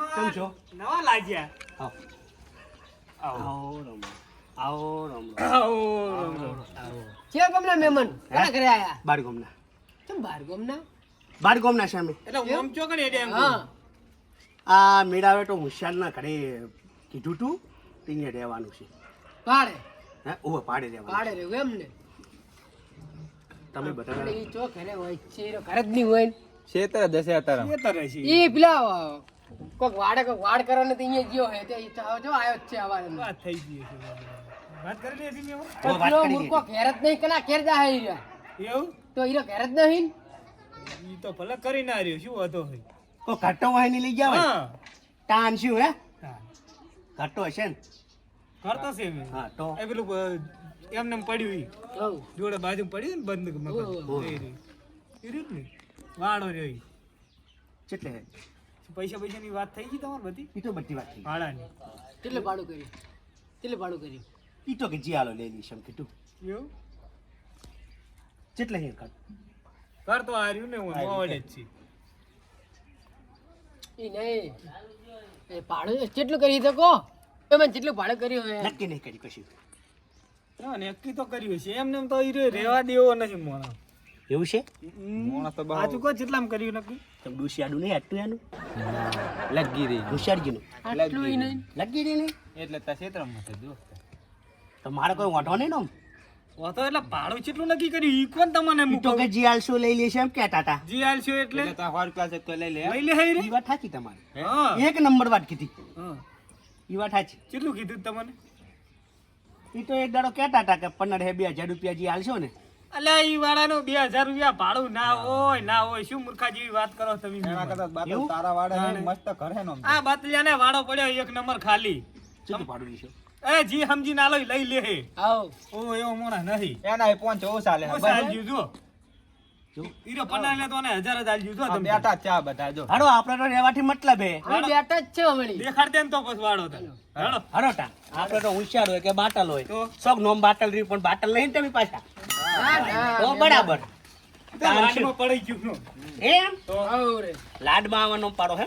કેમ છો? નવા લાગ્યા. આવો. આવો. આવો રમો. આવો રમો. આવો આવો. કેવા મહેમાન? કોના ઘરે આયા? બાર ગામના. કેમ બાર ગામના? બાર ગામના છે એટલે ઓમ ચોકડી એટલે એમ હા. આ મેળાવે તો હોશિયારના ઘરે કીધું તું તે રહેવાનું છે. પાડે. હે? ઓવે પાડે રહેવાનું પાડે રહ્યું એમ ને? તમે બધા ચો ઘરે હોય છે ઘરે જ નહીં હોય છે ઈ પેલા કોક વાડે કોક વાડ કરો ને તો અહીંયા ગયો હે તે ઈ જો આવ્યો જ છે આવારે વાત થઈ ગઈ છે વાત કરી હતી મેં ઓ, વાત પેલો મૂર્ખો ઘેર જ નહીં કના ઘેર જા હે ઈરા. એવું? તો ઈરો ઘેર જ નહીં? ઈ તો ભલે કરી ના રહ્યો શું હતો હે તો ઘાટો હોયની લઈ ગયા હા. ટાન શું હે? હા. ઘાટો હશે ને? કરતો છે મે હા તો? એ પેલું એમને એમ પડ્યું ઈ. જોડે બાજુ પડ્યું ને બંધ મકાન એ રીત ને? વાળો રહ્યો ઈ. કેટલે? હે પૈસા ની વાત થઈ ગઈ તમારી બધી? ઈ તો બધી વાત થઈ ભાડાની. કેટલે ભાડું કર્યું? કેટલે ભાડું કર્યું? ઈ તો કે જી હાલો લઈ લઈશ એમ કીધું. એવું? કેટલે હે કર કરતો આ રહ્યું ને હું આવડે જ છી. ઈ નહીં. એ ભાડું કેટલું કરી શકો તમે જેટલું ભાડું કર્યું હોય નક્કી નહીં કરી કશું. નક્કી તો કર્યું છે એમને એમ તો ઈ રહેવા દેવો નથી મોણા એવું છે? મોણા તો બાજુ કો કહો કર્યું નક્કી? તમે ડુસિયાડું નહીં આટલું એનું? લગી રહી ડુસિયાડજીનું આટલું નહીં લગી રહી નહીં એટલે તાર ક્ષેત્રમાં છે દોસ્ત તો મારે કોઈ વાંધો નહીં ને. વાતો એટલે ભાડું કેટલું નક્કી કર્યું? ઈ કોણ તમને ઈ કે જી હાલશું લઈ લેશે એમ કહેતા હતા. જી આલશો એટલે? એટલે તાર સો તો લઈ લે લઈ લે હઈ ઈ વાત સાચી તમારી. એક નંબર વાત કીધી. હા. ઈ વાત સાચી. કેટલું કીધું તમને? ઈ તો એક દાડો કહેતા હતા કે પંદર હે બે હજાર રૂપિયા જી હાલશો ને. અલ્યા ઈ વાળાનું બે હજાર રૂપિયા ભાડું ના હોય ના હોય. શું મૂર્ખા જેવી વાત કરો તમે? બાતો તારા વાડે ને ને. મસ્ત ઘરે નો આ બાતલિયાને વાળો પડ્યો એક નંબર ખાલી. કેટલું ભાડું છે? એ જી સમજી ના લઈ લઈ લે હે. આવ. ઓ એવો મોણા નહીં એના પોંચ ઓ સાલે બસ. જો જો. ઈરો પન્ના લે તો ને હજાર જ આલજ્યું જો તમે. બેઠા ચા બધા જો. હાડો આપણે તો રેવાથી મતલબ હે. બેઠા જ છે હમણાં. દેખાડ દે ને તો પછી વાળો તને હાડો હાડો ટા. આપણે તો હોશિયાર હોય કે બાટલ હોય. તો? સૌ નોમ બાટલ રહ્યું પણ બાટલ નહીં ને તમે પાછા? તો બરાબર લાડમાં પડી ગયું નો. એમ? તો આવ રે લાડમાં આવવાનો પાડો હે.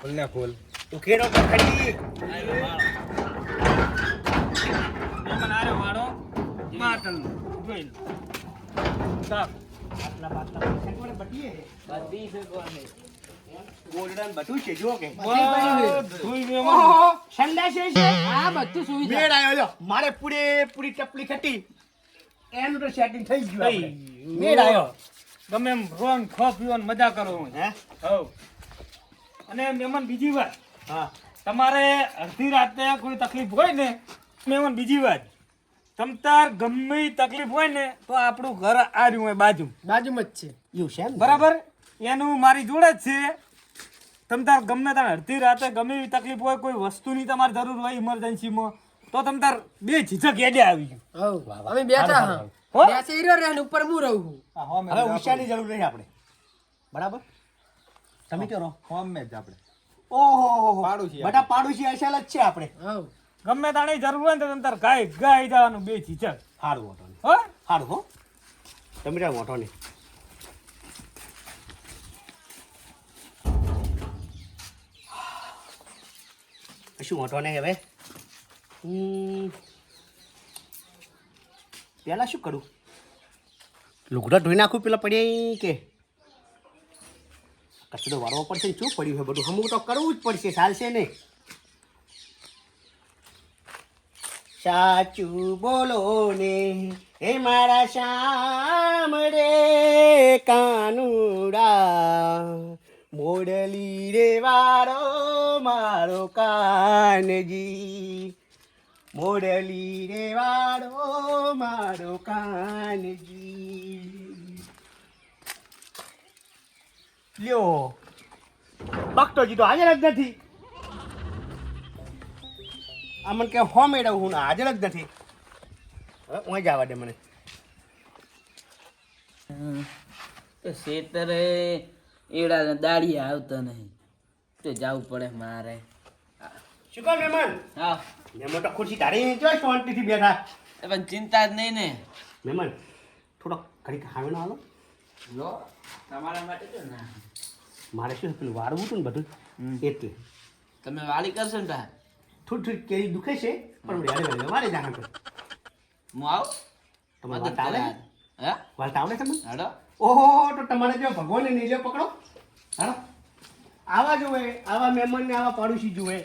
ખોલ ને ખોલ. તું ખેડો તો ખરી એમાં નારે વાળો માટલ જોઈ લો. સાફ. આટલા બાટલા છે કોને બટીએ. ગોલ્ડન બધું છે જો કે. ધોઈ મેં ઓહો. સંડાસ છે આ બધું સુવિધા. મેળ આવ્યો. મારે પૂરેપૂરી ટપલી ખટી. એનું તો સેટિંગ થઈ ગયું. મેળ આવ્યો ગમે એમ રોંગ ખો પીવો મજા કરો હે? હવ. અને મહેમાન બીજી વાત હા. તમારે અડધી રાતે કોઈ તકલીફ હોય ને મહેમાન બીજી વાત તમતાર ગમે તકલીફ હોય ને તો આપણું ઘર આ રહ્યું હોય બાજુ બાજુમાં જ છે. એવું છે એમ? બરાબર? એનું મારી જોડે જ છે. તમ તાર ગમે તાર અડધી રાતે ગમે એવી તકલીફ હોય કોઈ વસ્તુની તમારે જરૂર હોય ઇમરજન્સીમાં તો તમ તાર બે ઝીઝક એડે આવી ગયું. અમે બેઠા હા. હો? બેસે ઈરો ઉપર હું રહું છું. હવે હોશિયારની જરૂર નહીં આપણે. બરાબર? તમે કહો હોમ જ આપણે. ઓહો પાડોશી બધા પાડોશી અસલ જ છે આપણે. ગમે તાણે જરૂર હોય ને તો તમ તાર ગાય ગાય જવાનું બે ઝીઝક. હારું નહીં. હો? હારું હો. તમે ત્યાં ઓટો નહીં. શું વાંધો નહીં હવે. હમ. પેલા શું કરું? લુગડા ધોઈ નાખું પેલા પડ્યા કે? તો વારવો પડશે ને, શું પડ્યું છે બધું? અમુક તો કરવું જ પડશે, ચાલશે ને સાચું બોલો ને હે મારા શ્યામ રે કાનુડા. મોડલી રે વારો મારો કાનજી. મોડલી રે વારો મારો કાનજી. લ્યો. બકતોજી તો હાજર જ નથી. આ મને કે હો મેળવું હું ના હાજર જ નથી. હું જવા દે મને. તો શેતરે એડા દાડી આવતો નહીં. તો જવું પડે મારે. શું કહો મહેમાન? હા. મહેમાન તો ખુરશી તારી જો શાંતિથી બેઠા. પણ ચિંતા જ નહીં ને. મહેમાન થોડો ઘડીક હાવેનો હાલો. લો તમારા માટે તો ના. મારે શું પેલું વાળવું હતું ને બધું. એટલે. તમે વાળી કરશો ને તાર. થોડી થોડી કેરી દુખે છે પણ વેળે વેળે વાળી જાણ હું આવું? તમારે મદદ તાવડે આવડે. હે? વાત આવડે તમને? હાડો. ઓહો તો તમારે જો ભગવાનને નીચે પકડો. હા આવા જોવે આવા મહેમાનને આવા પાડોશી જોવે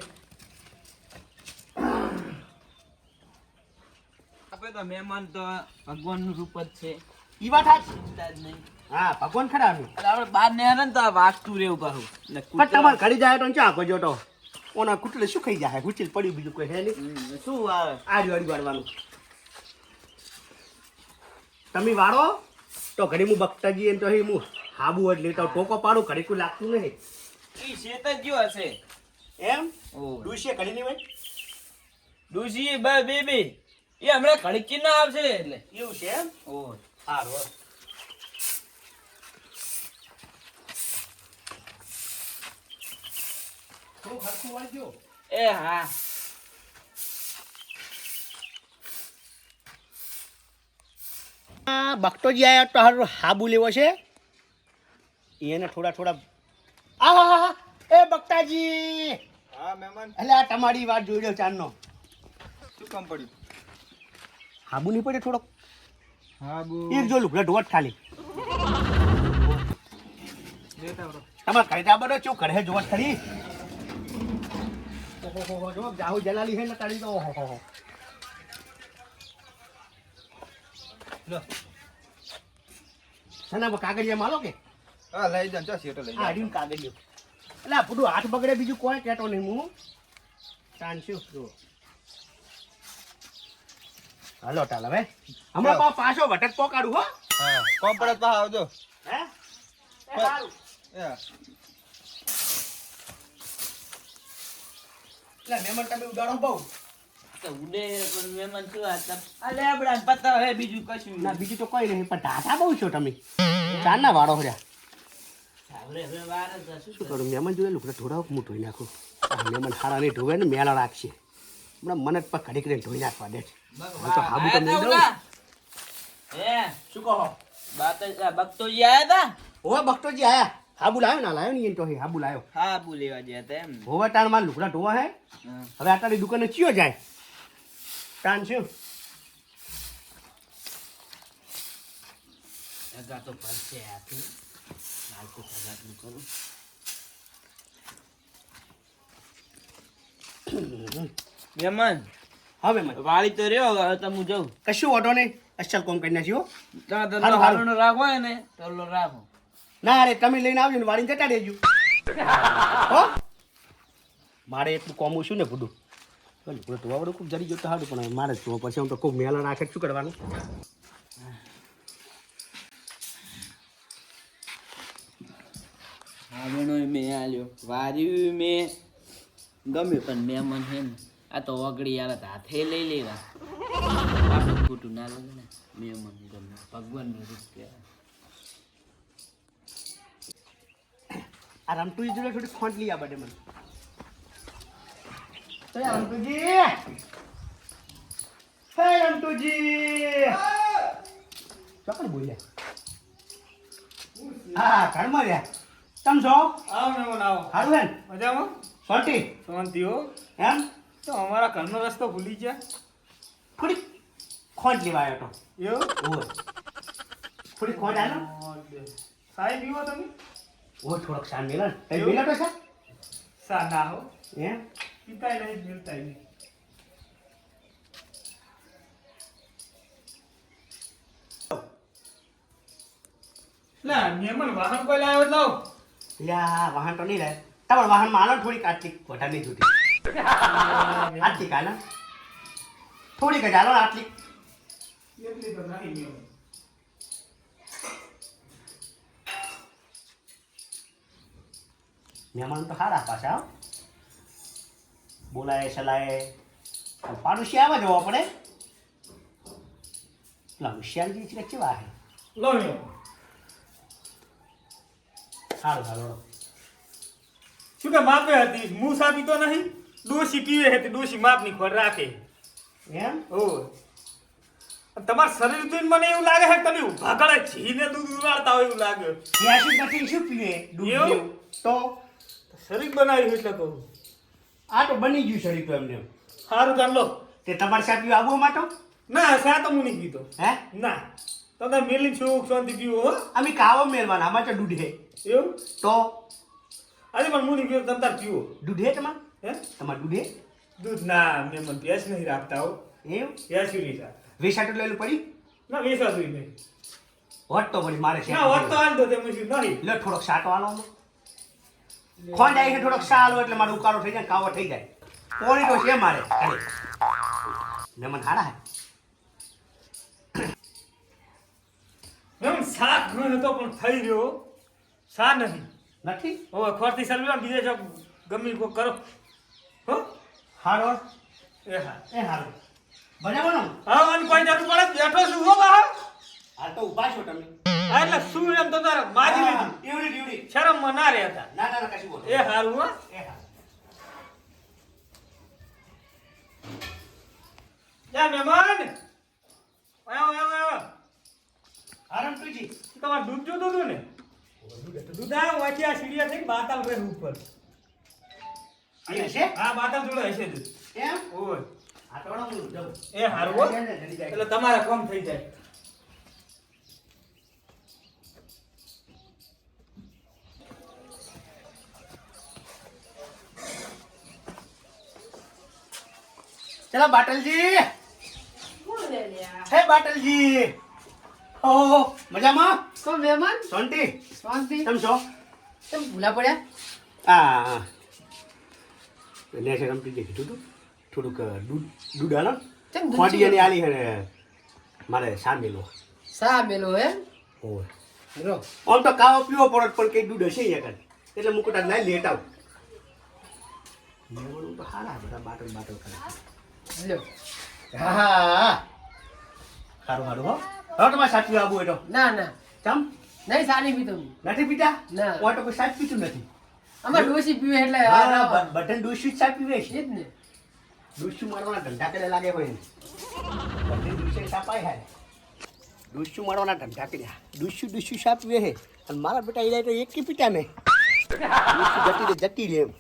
આપણે તો મહેમાન તો ભગવાનનું રૂપ જ છે. ઈ વાત. ચિંતા જ નહીં. હા ભગવાન ખરા આપણે બહાર ને ને તો આ વાગતું રહેવું પાછું પણ તમારે ઘડી જાય તો ચા આપો જો તો ઓના કુટલે શું ખાઈ જાય ગુચીલ પડ્યું બીજું કોઈ હે નહીં? શું આવે આડી વાડી વાળવાનું. તમે વાળો? તો ઘડી હું બકતાજી એમ તો હે હું હાબુ જ લેતા ટોકો પાડું ઘડી કોઈ લાગતું નહીં. ઈ શેત જ જો હશે. એમ? ઓ. ડુસીએ ઘડી નહીં ભાઈ? ડુશી બે બે બે. એ હમણાં ઘડીકી ના આવશે એટલે. એવું છે એમ? ઓ. સારું શું થોડું હરખું વાળજો. એ હા. આ બકતોજી આયા તો હારું હાબુ લેવો છે. એને થોડા થોડા આ હા હા હા. એ બકતાજી હા મહેમાન. એટલે આ તમારી વાત જોઈ રહ્યો ચારનો શું કામ પડ્યું? હાબુ નહીં પડે થોડોક? હા બુ એક જો લુગડા ઢોટ ખાલી. તમારે કઈ જા બધો ચેવું કરે જોટ ખરી જાહુ જલાલી હે ને તારી તો. ઓહો હો. લો. સના કાગળિયા માલો કે? હા લઈ જાન ચો સીટો લઈ જાઓ. અડીને કાગળિયો. એટલે આ બધું હાથ બગડે બીજું કોઈ કેટો નહીં હું. ચાન્સ્યું જો હાલો ચાલ હવે. હમણાં પા- પાછો વટક પોકાડું હો. હા કોમ પડે તો આવજો. હે? સારું. એટલે મહેમાન તમે ઉડાડો બહુ. તો ઉડે પણ મહેમાન શું આ તમ આ લેબડા ને હે બીજું કશું ના બીજું તો કોઈ નહીં પણ ટાટા બહુ છો તમે. ચારના વાળો હર્યા હવે હવે વાર જ હશે. શું કરું મહેમાન જોડે લુકડા ધોડાવ હું ધોઈ નાખું? મહેમાન નહીં ધોવે ને મેળા રાખશે. હમણાં મને પર ઘડીક કરીને ધોઈ નાખવા દે. હવે તો હાબુ તો આયા નહીં તા દઉં? હે? શું કહો? બાત આ આયા તા હોવે બખતોજી આયા. હાબુ લાવ્યો ના લાવ્યો નહીં એમ તો હે હાબુ લાવ્યો હાબુ લેવા ગયા તા એમ. હોવે તાણ લુકડા ધોવા હે? હવે આટાની દુકાને ચિયો જાય? તાણ શું જગા તો ભરશે આથી. તો જગાટનું કરું મહેમાન હવે મત વાળી તો રહ્યો હવે તો હું જાઉં. કશું વાંધો નહીં. અસલ કોમ કરી નાખ્યો હારું, રાખો ને તો રાખો ના અરે તમે લઈને આવજો ને વાળીને જતા દેજો હો? મારે એટલું કોમું છું ને બધું ધોવા બધું ખૂબ જરી ગયો તો સારું પણ મારે જ ધોવા પછી હું તો ખૂબ મેલા રાખે શું કરવાનું? હાવણો મેં આલ્યો વાર્યું મેં. ગમ્યું પણ મહેમાન છે ને આ તો વગડી આવે હાથે લઈ લેવા. આપણે ખોટું ના લાગે ને મહેમાન ગમે. ભગવાનનું રૂપ કહેવાય. આ જોડે થોડી ખોંટ લઈ આ બધે મને. હે રમતુજી હે રમતુજી ચોકડ બોલ્યા? હા ઘરમાં રહ્યા. તમ છો? આવો મહેમાન આવો સારું હે ને મજામાં? શાંતિ? શાંતિ હો. એમ? તો અમારા ઘરનો રસ્તો ભૂલી ગયા. થોડી ખોટ લેવા આવ્યો એવું? તો ઓય. થોડી ખોંટ આલો સાહેબ પીવો તમે? ઓ થોડોક શાન મેલા ને. તઈ મેલા તો છે સા ના હો. એમ? પીતાય નહીં મિલતાય નહીં લા નિયમન વાહન કોઈ લાવ્યો જ લાવો લ્યા વાહન તો નહીં રહે તમારા વાહનમાં આલો થોડી થોડીક આટલી વધારે જોતી. આટલી કાલા થોડીક જ આલો આટલી. એટલી તો નહીં મહેમાન તો સારા પાછા. બોલાય સલાય પાડોશી આવે જવો પડે પેલા હોશિયારજી છે કેવા હે સારું સારું શું કે માપે હતી? મૂસા પીતો નહીં. ડોશી પીવે હતી તે ડોશી માપની ખોર રાખે. એમ? ઓ તમારા શરીર જોઈને મને એવું લાગે છે કે તમે ઊભા કરે જીને દૂધ ઉડાડતા હોય એવું લાગે. ત્યાંસી નથી શું પીવે? દૂધ તો? શરીર બનાવ્યું એટલે કહું. આ તો બની ગયું શરીર તો એમને. એમ. સારું ચાલ લો. તે તમારે પીવા આવવું માટો ના સા તો હું નહીં પીતો હે? ના. તમે મેલી છું શાંતિ પીવો હો? અમે કાવો મેલવાના આમાં તો દૂધ એવું? તો? અરે પણ હું નહીં તમ તાર પીવો દૂધ હે તમાર? હે? તમારે દૂધ દૂધ ના મેં મને ભેંસ નહીં રાખતા હો. એવું? ભેંસ નહીં રાખતા વેસાટું લેલું પડી ના વેસાતું નહીં. હોત તો પડી મારે ના હોત તો હાલ દો તેમ નહીં. લે થોડોક સાટો આલો ખોંડ આવી છે થોડોક સાલો એટલે મારો ઉકાળો થઈ જાય કાવો થઈ જાય. કોણી તો છે મારે. ખાલી. મહેમાન હારા હે. મેમ શાક ઘણો હતો પણ થઈ રહ્યો. શા નથી. નથી? હવે ખોરથી સર્વે બીજે જો ગમે કો કરો. હો? હારો? એ હા. એ હારો. બનાવવાનો હા અને કોઈ જરૂર પડે બેઠો છું હો બહાર હાલ તો ઊભા છો તમે. હા એટલે શું એમ તો તારે મારી લીધી? ડીવડી ડીવડી શરમમાં ના રહેતા. ના ના ના કશું બોલો. એ હારું હા. એ હારું. જા મહેમાન. આવો આવો આવો. આરામ તુજી તમારે દૂધ જોતું હતું ને? દૂધ આવ્યો વાંચી આ સીડિયા થઈ બાતાલ રહે ઉપર. છે? હા બાતાલ જોડે હશે દૂધ. એમ? ઓય. આ તો હું એ હારું. એટલે તમારે કોમ થઈ જાય. ચલો બાટલજી. હે બાટલજી. ઓ મજામાં? તો મહેમાન? શાંતિ. શાંતિ. કેમ છો? તમે ભૂલા પડ્યા? હા લે છે રમતી જે કીધું તું. થોડુંક દૂધ દૂધ ચમ દૂધ ખોડિયાની આલી હે મારે સામેલો સા મેલો હે? ઓય. રો. આમ તો કાવો પીવો પડત પણ કઈ દૂધ હશે અહીંયા કાંઈ. એટલે મુકુટા ના લેટ આવ. મેવણું તો હારા બધા બાટલ બાટલ કરે. લ્યો. હા. હા સારું સારું હો. હવે તમારે સાચું ના ના. ચમ? નહીં સારી પીતો. નથી પીતા ના. કોઈ સાચ પીતું નથી. અમાર ડોસી પીવે એટલે બટન ડૂસી સાચ પીવે છે. જ ને. ડૂસું મારવાના ધંધા કરે લાગે ને બટન ડૂસે સાપાય હાય ડૂસું મારવાના ધંધા કર્યા. ડૂસું ડૂસું સાપ પીવે છે. અને મારા બેટા એ તો એક પીટા પીતા ને ડૂસું જતી રે જતી રે એમ.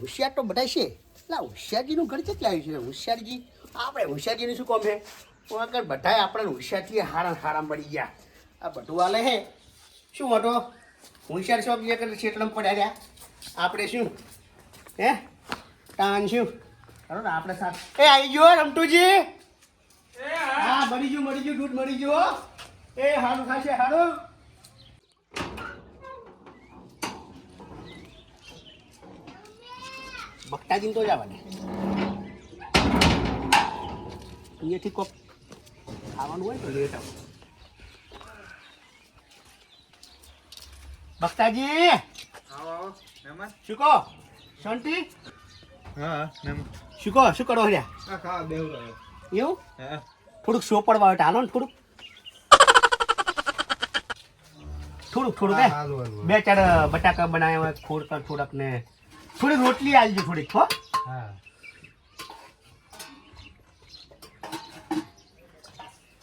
હોશિયાર તો બધા છે. એટલે હોશિયારજીનું ઘર કેટલા આવ્યું છે? હોશિયારજી આપણે હોશિયારજીનું શું કોમ છે આગળ બધાય આપણે હોશિયારથી હારા હારા પડી ગયા. આ બધું હાલે હે? શું હતો હોશિયાર શોપ જે કરે શેતળમ પડ્યા રહ્યા? આપણે શું? હે? તાન શું? ખરો ને આપણે સાથ. એ આવી ગયો રમટુજી હા. મળી ગયું મળી ગયું દૂધ મળી ગયો હો. એ હારું ખાશે હારું. બકતાજીને તો જવા દે અહીંયાથી કોક ખાવાનું હોય તો લેટ આવો બકતાજી! આવો મહેમાન શું કહો? શાંતિ? હા શું કહો? શું કરો રહ્યા? ખાવા બેહું રહ્યો. એવું? હા. થોડુંક સો પડવા હોય હાલો ને થોડુંક. થોડુંક થોડુંક હે. બે ચાર બટાકા બનાવ્યા હોય થોડક થોડાક ને થોડી રોટલી આલજો થોડીક હો. હા.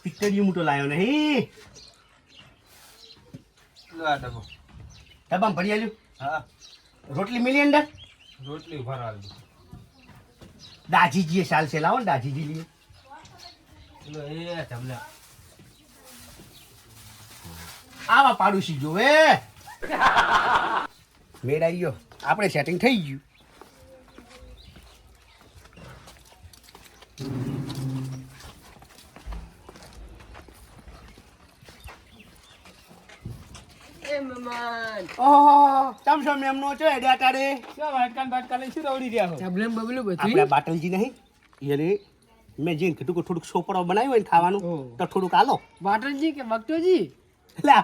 પિક્ચરિયું મોટો લાવ્યો નહીં લો આ ડબ્બો. ડબ્બામાં ભરી આલ્યું? હા. રોટલી મિલી અંદર? રોટલી ભરાવી દાજીજીએ ચાલશે લાવો ને દાજીજી લઈએ લો એ તમને. આવા પાડોશી જોવે. મેળ આવી ગયો. આપણે સેટિંગ થઈ ગયું. મેં જેને કીધું કે થોડુંક સોપડો બનાવ્યો હોય ને ખાવાનું તો થોડુંક આલો. બાટલજી કે બકટોજી એટલે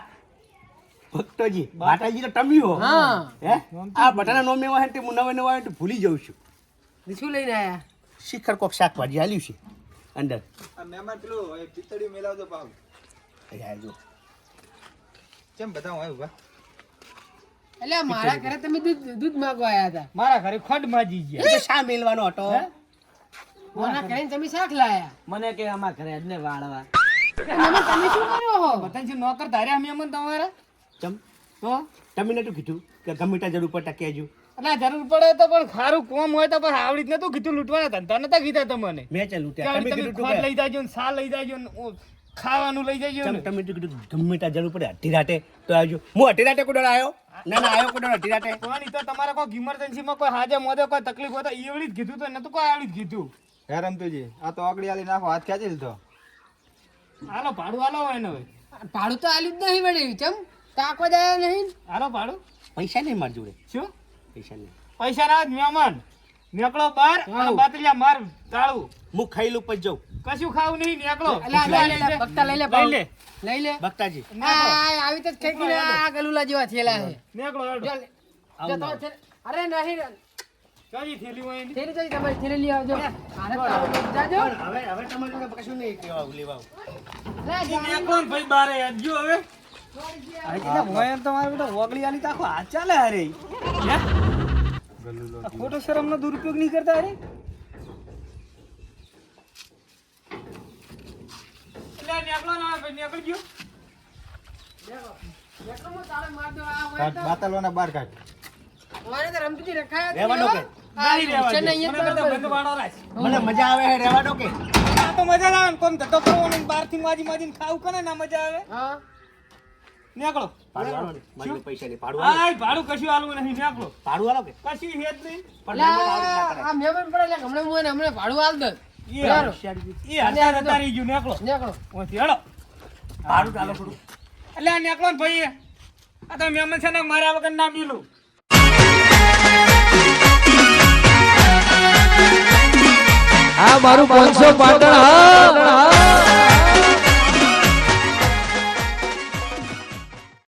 ભક્તોજી માતાજી તો ટમ્યું હો. આ બટાના નોમ એવા હે તે હું નવા નવા તો ભૂલી જાઉં છું. શું લઈને આયા? શિખર કોક શાકભાજી આલ્યું છે અંદર. આ મહેમાન પેલું પિતળી મેલાવજો પાવ. અહીંયા આવજો. કેમ બધા હોય ઊભા એટલે મારા ઘરે તમે દૂધ દૂધ માંગવા આવ્યા હતા. મારા ઘરે ખડ માજી ગયા. શા મેલવાનો હતો? હે? મોના કરીને તમે શાક લાયા. મને કે અમારા ઘરે જ ને વાળવા. તમે શું કર્યો હો? બધાને જે નોકર ધાર્યા મહેમાન તમારા? ચમ? તો તમે નતું કીધું કે ગમે ત્યાં જરૂર પડતા કહેજો. એટલે જરૂર પડે તો પણ ખારું કોમ હોય તો પણ આવડી જ નતું કીધું લૂંટવાના ધંધા નતા કીધા તમને. મેં ચાલ લૂંટ્યા? તમે કીધું ખોટ લઈ જાજો ને સા લઈ જાજો ને ખાવાનું લઈ જાજો ને. તમે કીધું ગમે ત્યાં જરૂર પડે અઢી રાતે તો આવજો. હું અઢી રાતે કોઈ આવ્યો? ના ના આવ્યો કોઈ અઢી રાતે. કોણ તો તમારે કોઈ ઇમરજન્સીમાં કોઈ હાજર મોદે કોઈ તકલીફ હોય તો એવડી જ કીધું તો નતું કોઈ આવડી જ કીધું. હેરમ તુજી આ તો આગળી આલી નાખો હાથ ખેંચી લીધો. હાલો ભાડું હાલો હોય ને ભાડું તો આલ્યું જ નહીં વળ્યું ચમ? તાકો જ નહીં? હાલો ભાડું. પૈસા નહીં મારી જોડે. શું? પૈસા નહીં. પૈસા ના મહેમાન નીકળો બાર અને બાતરિયા માર તાળું હું ખાઈ લઉં પછી જાઉં. કશું ખાવું નહીં નેકળો. બક્તા લઈ લે, લઈ લે, લઈ લે. બક્તાજી. આ, આવી તો ખેંચી લે, આ ગલુલા જેવા થેલા છે. નેકળો હેડો. અરે નહીં કઈ થેલી હોય થેલી જોઈ તમારી થેલી લઈ આવજો. આને જાજો. હવે હવે તમારી જોડે કશું નહીં લેવા લેવા લે, જા. ભાઈ બારે જો હવે. આ ખોટો શરમનો દુરુપયોગ નહીં કરતા અરે? બાતલવાના બાર કાઢ. મને મજા આવે હે રહેવા કે આ તો મજા આવે કોમ ને બહારથી માજી માજીને ખાવું કરે ના મજા આવે? હા. નીકળો. ભાડું આલો ને મારી જોડે પૈસા નહીં ભાડું આય ભાડું કશું આલવું નહીં. નીકળો. ભાડું આલો કે? કશું હે નહીં. પણ લા, મહેમાન આવડે ના આ મહેમાન પડે એટલે હમણાં હું એને ભાડું આલ દઉં એ બરાબર. કરે એ હજાર હજાર રહી ગયું. નીકળો. નીકળો. ઓથી હેડો ભાડું તો થોડું. એટલે આ નીકળો ને ભાઈ આ તો છે ને મારા વગર ના મિલું. આ મારું પાંચસો પાટણ હા